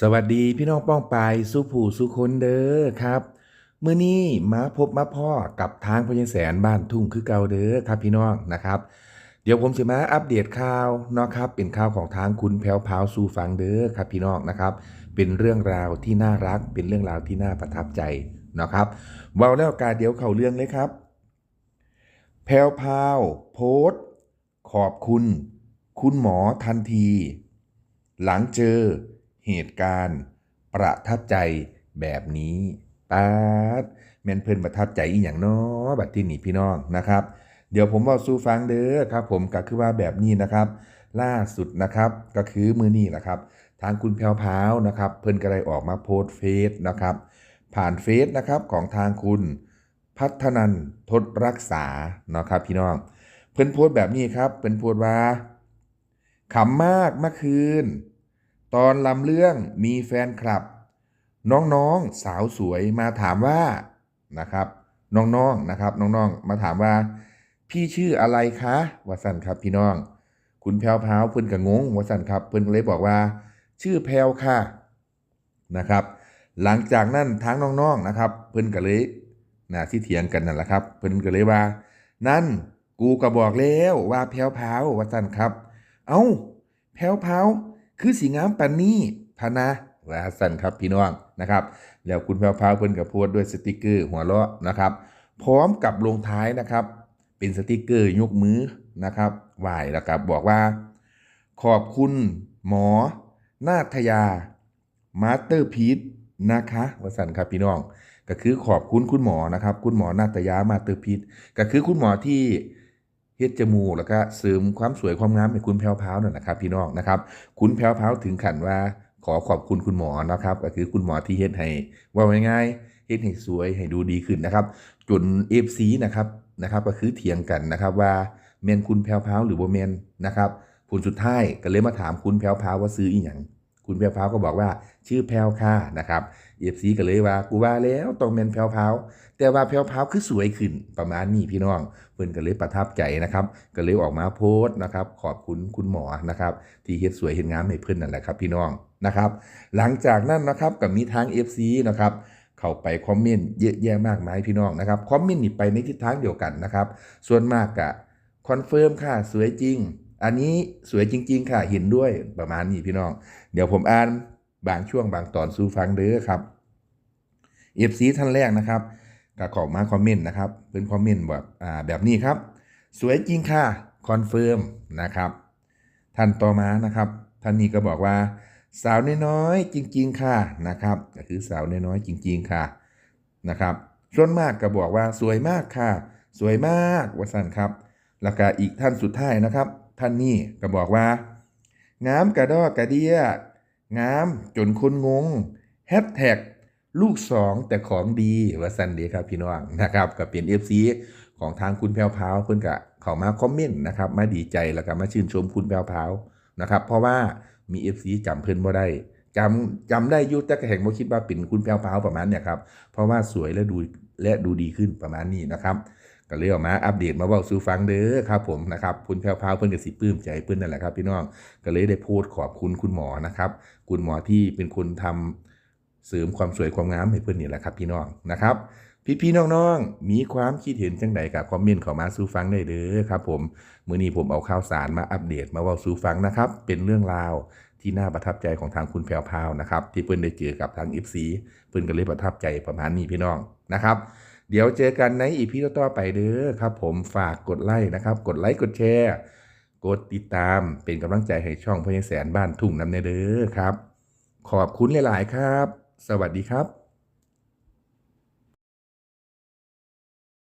สวัสดีพี่น้องป้องปายสุผู้สุคนเด้อครับเมื้อนี้มาพบมาพ่อกับทางพญแสนบ้านทุ่งคือเก่าเด้อครับพี่น้องนะครับ เดี๋ยวผมจะมาอัปเดตข่าวเนาะครับ เป็นข่าวของทางคุณแพรวพาวสู่ฟังเด้อครับพี่น้องนะครับ เป็นเรื่องราวที่น่ารัก เป็นเรื่องราวที่น่าประทับใจนะครับเว้าแล้วกาเดี๋ยวเข้าเรื่องเลยครับ แพรวพาวโพสขอบคุณ คุณหมอทันที หลังเจอ เหตุการณ์ ประทับใจแบบนี้ป๊าดแม่นเพิ่นประทับใจอีหยังเนาะบัดที่นี่พี่น้องนะครับ เดี๋ยวผมบอกสู่ฟังเด้อครับผมก็คือว่าแบบนี้นะครับ ล่าสุดนะครับก็คือมือนี้แหละครับ ทางคุณแพวพาวนะครับ เพิ่นก็ได้ออกมาโพสเฟซนะครับ ผ่านเฟซนะครับของทางคุณพัฒนันทดรักษาเนาะครับพี่น้อง เพิ่นโพสแบบนี้ครับ เพิ่นโพสว่าขำมากเมื่อคืน ตอนลำเรื่องมีแฟนคลับ น้องๆสาวสวยมาถามว่านะครับน้องๆนะครับน้องๆมาถามว่า พี่ชื่ออะไรคะวสันครับพี่น้อง คุณแพรวพาวเพิ่นก็งงวสันครับเพิ่นก็เลยบอกว่า ชื่อแพรวค่ะนะครับ หลังจากนั้นทางน้องๆนะครับ เพิ่นก็เลยนะที่เถียงกันนั่นแหละครับ เพิ่นก็เลยว่า นั่นกูก็บอกแล้วว่าแพรวพาววสันครับ เอ้าแพรวพราว คือสีงามปานนี้พะนะว่าสั่นครับพี่น้องนะครับ แล้วคุณแพรวพาวเพิ่นก็โพสต์ด้วยสติกเกอร์หัวเราะนะครับ พร้อมกับลงท้ายนะครับ เป็นสติกเกอร์ยกมือนะครับไหวแล้วครับบอกว่า ขอบคุณหมอ นาทยา มาสเตอร์พีทนะคะวสันครับพี่น้อง ก็คือขอบคุณคุณหมอนะครับ คุณหมอนาตยามาสเตอร์พีทก็คือคุณหมอที่ เฮ็ดจมูกแล้วก็เสริมความสวยความงามให้คุณแพรวพาวนั่นนะครับพี่น้องนะครับ คุณแพรวพาวถึงขั้นว่าขอขอบคุณคุณหมอนะครับก็คือคุณหมอที่เฮ็ดให้ว่าง่ายๆเฮ็ดให้สวยให้ดูดีขึ้นนะครับ จน FC นะครับนะครับก็คือเถียงกันนะครับว่าแมนคุณแพรวพาวหรือบ่แมนนะครับผลสุดท้ายก็เลยมาถามคุณแพรวพาวว่าซื้ออีหยัง คุณแพรวพราวก็บอกว่าชื่อแพรวค่ะนะครับ FC ก็เลยว่ากูว่าแล้วต้องแม่นแพรวพราวแต่ว่าแพรวพราวคือสวยขึ้นประมาณนี้พี่น้องเพิ่อนก็เลยประทับใจนะครับก็เลยออกมาโพสต์นะครับขอบคุณคุณหมอนะครับที่เฮ็ดสวยเฮ็ดงามให้เพิ่อนนั่นแหละครับพี่น้องนะครับหลังจากนั้นนะครับก็มีทาง FC นะครับเข้าไปคอมเมนต์เยอะแยะมากมายพี่น้องนะครับคอมเมนต์นี่ไปในทิศทางเดียวกันนะครับส่วนมากกะคอนเฟิร์มค่ะสวยจริง อันนี้สวยจริง ๆ ค่ะเห็นด้วยประมาณนี้พี่น้อง เดี๋ยวผมอ่านบางช่วงบางตอนสู่ฟังเด้อครับ FC ท่านแรกนะครับก็ขอมาคอมเมนต์นะครับเป็นคอมเมนต์แบบอ่าแบบนี้ครับ สวยจริงค่ะคอนเฟิร์มนะครับ ท่านต่อมานะครับ ท่านนี้ก็บอกว่าสาวน้อยๆจริง ๆ ค่ะนะครับก็คือสาวน้อยๆจริง ๆ ค่ะนะครับส่วนมากก็บอกว่าสวยมากค่ะ สวยมากวสันครับ แล้วก็อีกท่านสุดท้ายนะครับ ท่านนี้ก็บอกว่า งามกระดอกกระเดียงามจนคนงงแฮชแท็กลูกสองแต่ของดีว่าสันเดียครับพี่น้องนะครับก็เป็น FC ของทางคุณแพวพาวเพิ่นก็เข้ามาคอมเมนต์นะครับมาดีใจแล้วก็มาชื่นชมคุณแพวพาวนะครับเพราะว่ามี FC จำเพิ่นบ่ได้จำจำได้ยุแต่ก็แห่งบ่คิดว่าเป็นคุณแพวพาวประมาณเนี่ยครับเพราะว่าสวยและดูและดูดีขึ้นประมาณนี้นะครับ ก็เลยออกมาอัปเดตมาเว้าสู่ฟังเด้อครับผมนะครับคุณแพรวพาวเพิ่นก็สิปลื้มใจเพิ่นนั่นแหละครับพี่น้องก็เลยได้พสต์ขอบคุณคุณหมอนะครับ คุณหมอที่เป็นคนทำเสริมความสวยความงามให้เพื่อนนี่แหละครับพี่น้องนะครับ พี่ๆน้องๆ มีความคิดเห็นจังใดกับคอมเมนต์ข้ามาสู่ฟังได้เด้อครับผมมื้อนี้ผมเอาข่าวสารมาอัปเดตมาเว้าสู่ฟังนะครับ เป็นเรื่องราวที่น่าประทับใจของทางคุณแพรวพาวนะครับ ที่เพิ่นได้เจอกับทาง FC เพิ่นก็เลยประทับใจประมาณนี้พี่น้องนะครับ เดี๋ยวเจอกันในอีพีต่อๆไปเด้อครับ ผมฝากกดไลค์นะครับ กดไลค์กดแชร์กดติดตามเป็นกำลังใจให้ช่องพญแสนบ้านทุ่งน้ำเนเด้อครับ ขอบคุณหลาย ๆ ครับ สวัสดีครับ